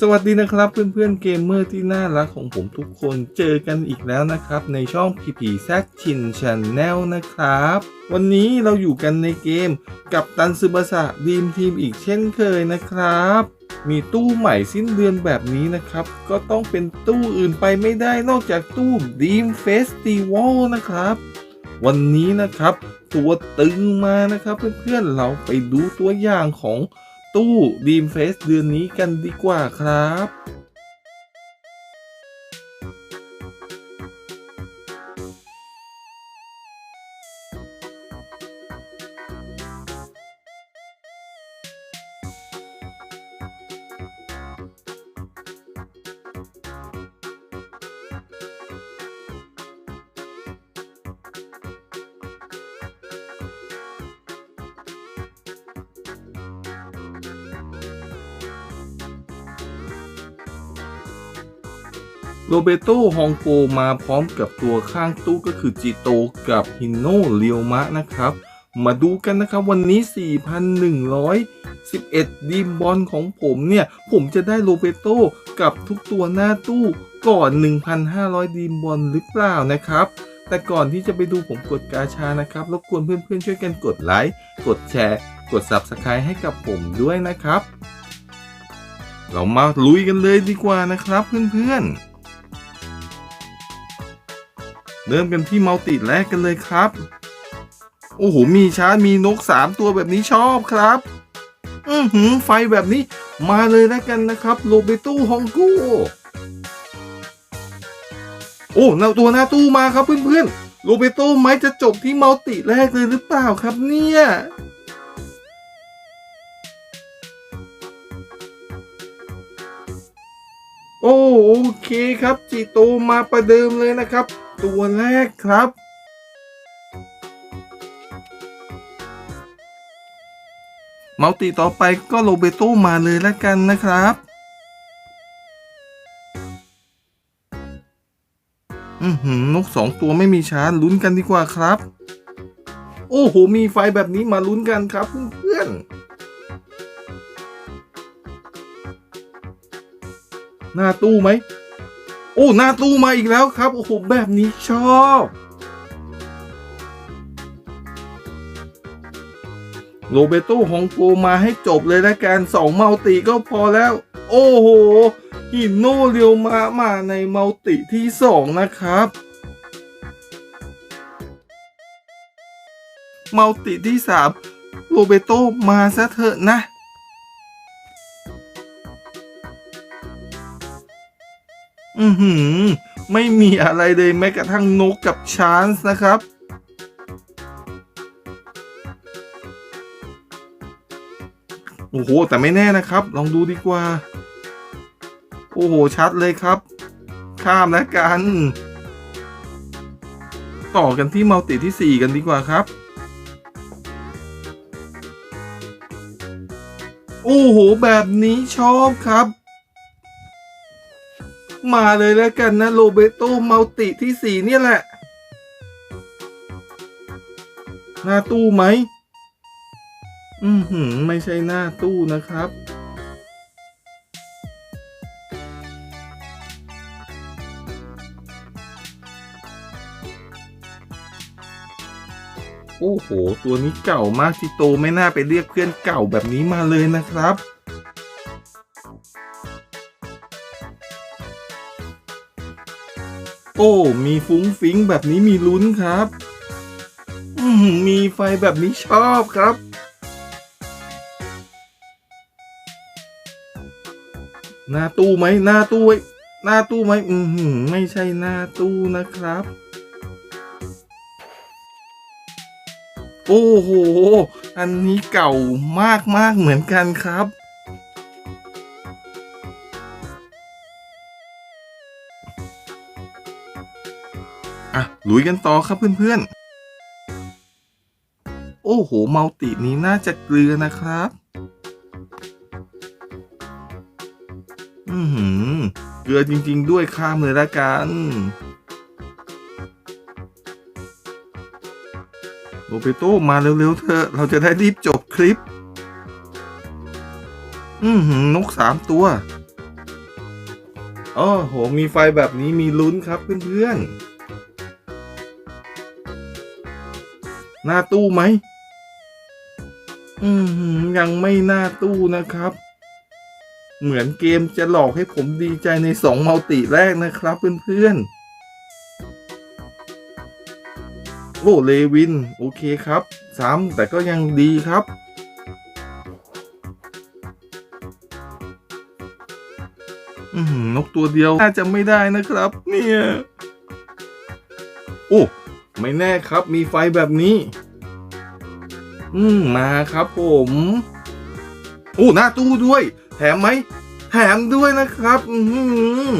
สวัสดีนะครับเพื่อนๆเกมเมอร์ที่น่ารักของผมทุกคนเจอกันอีกแล้วนะครับ ในช่องพีพีแซกชินช n แนลนะครับ วันนี้เราอยู่กันในเกมกับตันซึบาสะดีมทีมอีกเช่นเคยนะครับ มีตู้ใหม่สิ้นเดือนแบบนี้นะครับ ก็ต้องเป็นตู้อื่นไปไม่ได้นอกจากตู้ดีมเฟสติวัลนะครับ วันนี้นะครับ ตัวตึงมานะครับเพื่อนๆเราไปดูตัวอย่างของ ตู้ดีมเฟสเดือนนี้กันดีกว่าครับ โรเบโตฮองโกมาพร้อมกับตัวข้างตู้ก็คือจิโตกับฮินโนเรียวมะนะครับ มาดูกันนะครับวันนี้ 4,111 ดีมบอลของผมเนี่ย ผมจะได้โรเบโตกับทุกตัวหน้าตู้ก่อน 1,500 ดีมบอลหรือเปล่านะครับ แต่ก่อนที่จะไปดูผมกดกาชานะครับ รบกวนเพื่อนๆช่วยกันกดไลค์ กดแชร์ กด Subscribe ให้กับผมด้วยนะครับ เรามาลุยกันเลยดีกว่านะครับเพื่อนๆ เริ่มกันที่มัลติแรกกันเลยครับ โอ้โห มีช้างมีนกสามตัวแบบนี้ชอบครับ อือหือ ไฟแบบนี้มาเลยแล้วกันนะครับโรเบโตฮองโกโอ้หน้าตัวหน้าตู้มาครับเพื่อนๆโรเบโตไม้จะจบที่มัลติแรกเลยหรือเปล่าครับเนี่ยโอ้โอเคครับจีโตมาประเดิมเลยนะครับ ตัวแรกครับมัลติต่อไปก็โรเบโตมาเลยแล้วกันนะครับ อือหือนกสองตัวไม่มีชาร์จลุ้นกันดีกว่าครับ โอ้โห มีไฟแบบนี้มาลุ้นกันครับเพื่อนหน้าตู้ไหม โอ้หน้าตู้มาอีกแล้วครับ โอ้โห แบบนี้ชอบ โรเบโตฮองโกมาให้จบเลยละกันสองมัลติก็พอแล้ว โอ้โหฮินโนเรียวมามาในมัลติที่สองนะครับมัลติที่สามโรเบโตมาซะเถอะนะ อือหือ ไม่มีอะไรเลยแม้กระทั่งนกกับชานส์นะครับ โอ้โห แต่ไม่แน่นะครับ ลองดูดีกว่า โอ้โห ชัดเลยครับ ข้ามแล้วกัน ต่อกันที่มัลติที่ 4 กันดีกว่าครับ โอ้โห แบบนี้ชอบครับ มาเลยแล้วกันนะโรเบโตมัลติที่สี่เนี่ยแหละ หน้าตู้ไหม อือหือไม่ใช่หน้าตู้นะครับ โอ้โห ตัวนี้เก่ามากที่โตไม่น่าไปเรียกเพื่อนเก่าแบบนี้มาเลยนะครับ โอ้ มีฟุ้งฟิ้งแบบนี้มีลุ้นครับมีไฟแบบนี้ชอบครับ หน้าตู้ไหมหน้าตู้ไว้หน้าตู้ไหมอืมหืมไม่ใช่หน้าตู้นะครับ โอ้โห อันนี้เก่ามากมากๆเหมือนกันครับ อะลุยกันต่อครับเพื่อนๆ โอ้โหมัลตินี้น่าจะเกลือนะครับ อือหือ เกลือจริง ๆ ด้วยข้ามเลยละกันโรเบโตมาเร็ว ๆ เถอะ เราจะได้รีบจบคลิป อือหือนกสามตัวอ๋อโห มีไฟแบบนี้มีลุ้นครับเพื่อน ๆ หน้าตู้ไหม อืมยังไม่หน้าตู้นะครับ เหมือนเกมจะหลอกให้ผมดีใจในสองมัลติแรกนะครับเพื่อนๆ โอ้เลวิน โอเคครับซ้ำแต่ก็ยังดีครับอือหือนกตัวเดียว น่าจะไม่ได้นะครับ เนี่ย โอ้ ไม่แน่ครับมีไฟแบบนี้ อืมมาครับผมโอ้หน้าตู้ด้วย แถมไหมแถมด้วยนะครับอือหือ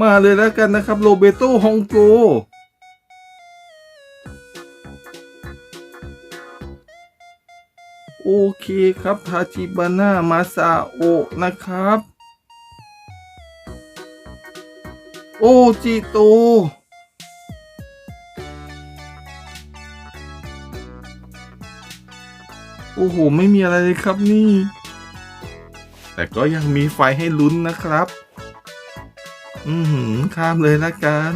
มาเลยแล้วกันนะครับโรเบโตฮองโกโอเคครับทาจิบาน่ามาซาโอะนะครับ โอจิโต โอ้โห ไม่มีอะไรเลยครับนี่ แต่ก็ยังมีไฟให้ลุ้นนะครับ อือหือข้ามเลยละกัน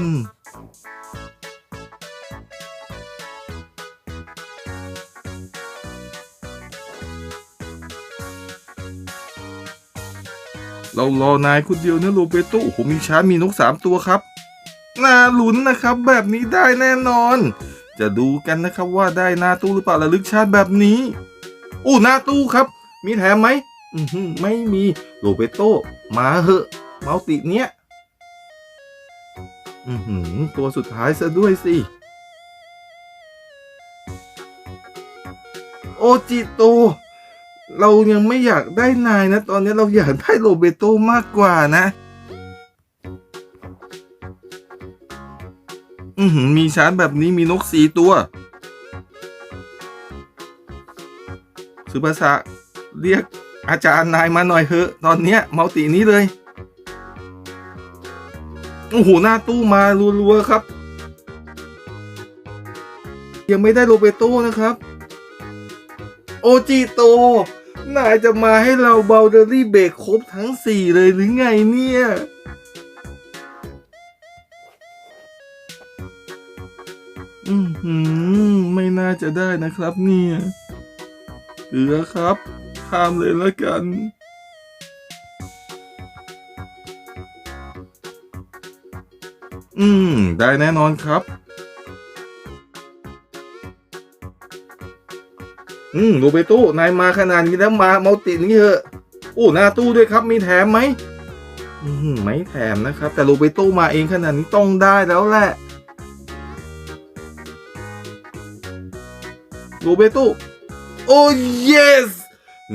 เรารอนายคนเดียวนะโรเบโตโอ้โหมีช้างมีนกสามตัวครับ น่าลุ้นนะครับ แบบนี้ได้แน่นอน จะดูกันนะครับว่าได้หน้าตู้หรือเปล่าระลึกชาติแบบนี้ อู้หน้าตู้ครับ มีแถมไหมอือหือไม่มีโรเบโตมาเหอะ เมาติเนี้ยอือหือตัวสุดท้ายซะด้วยสิ โอจิโต เรายังไม่อยากได้นายนะ ตอนนี้เราอยากได้โรเบโตมากกว่านะ อือหือมีช้างแบบนี้มีนกสีตัว สุภาษะเรียกอาจารย์นายมาหน่อยเถอะ ตอนเนี้ยเมาตินี้เลย โอ้โห หน้าตู้มารัวๆครับ ยังไม่ได้โรเบโตนะครับ โอจิโต นายจะมาให้เราเบลเดอรี่เบรกครบทั้งสี่เลยหรือไงเนี่ย อืมไม่น่าจะได้นะครับเนี่ย เหลือครับข้ามเลยละกัน อืม ได้แน่นอนครับ อืมโรเบโตนายมาขนาดนี้แล้วมาเมาตินี่เถอะโอ้หน้าตู้ด้วยครับมีแถมไหมอืมไม่แถมนะครับ แต่โรเบโตมาเองขนาดนี้ต้องได้แล้วแหละโรเบโต โอ้ yes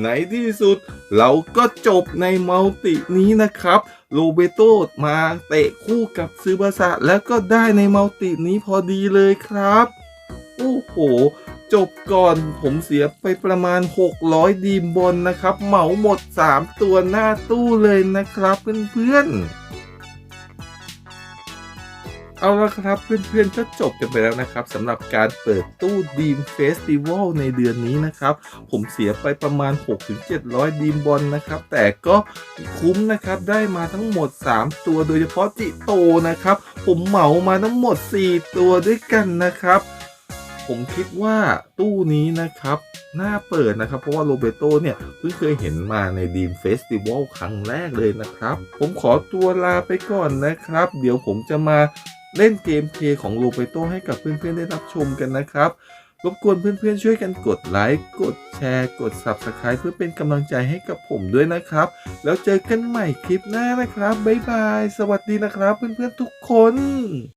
ในที่สุด เราก็จบในมัลตินี้นะครับโรเบโตมาเตะคู่กับซือบาสะแล้วก็ได้ในมัลตินี้พอดีเลยครับ โอ้โห จบก่อนผมเสียไปประมาณ 600 ดีมบอลนะครับ เหมาหมด 3 ตัวหน้าตู้เลยนะครับเพื่อนๆ เอาละครับเพื่อนๆก็จบกันไปแล้วนะครับสำหรับการเปิดตู้ดีมเฟสติวัลในเดือนนี้นะครับ ผมเสียไปประมาณ 6-700 ดีมบอลนะครับ แต่ก็คุ้มนะครับได้มาทั้งหมด 3 ตัวโดยเฉพาะจิโตนะครับ ผมเหมามาทั้งหมด 4 ตัวด้วยกันนะครับ ผมคิดว่าตู้นี้นะครับน่าเปิดนะครับ เพราะว่าโรเบโตเนี่ยเพิ่งเคยเห็นมาในดีมเฟสติวัลครั้งแรกเลยนะครับ ผมขอตัวลาไปก่อนนะครับ เดี๋ยวผมจะมา เล่นเกมเพย์ของโลเปโตให้กับเพื่อนๆได้รับชมกันนะครับ รบกวนเพื่อนๆช่วยกันกดไลค์ กดแชร์ กด Subscribe เพื่อเป็นกำลังใจให้กับผมด้วยนะครับ แล้วเจอกันใหม่คลิปหน้านะครับ บ๊ายบาย สวัสดีนะครับ เพื่อนๆทุกคน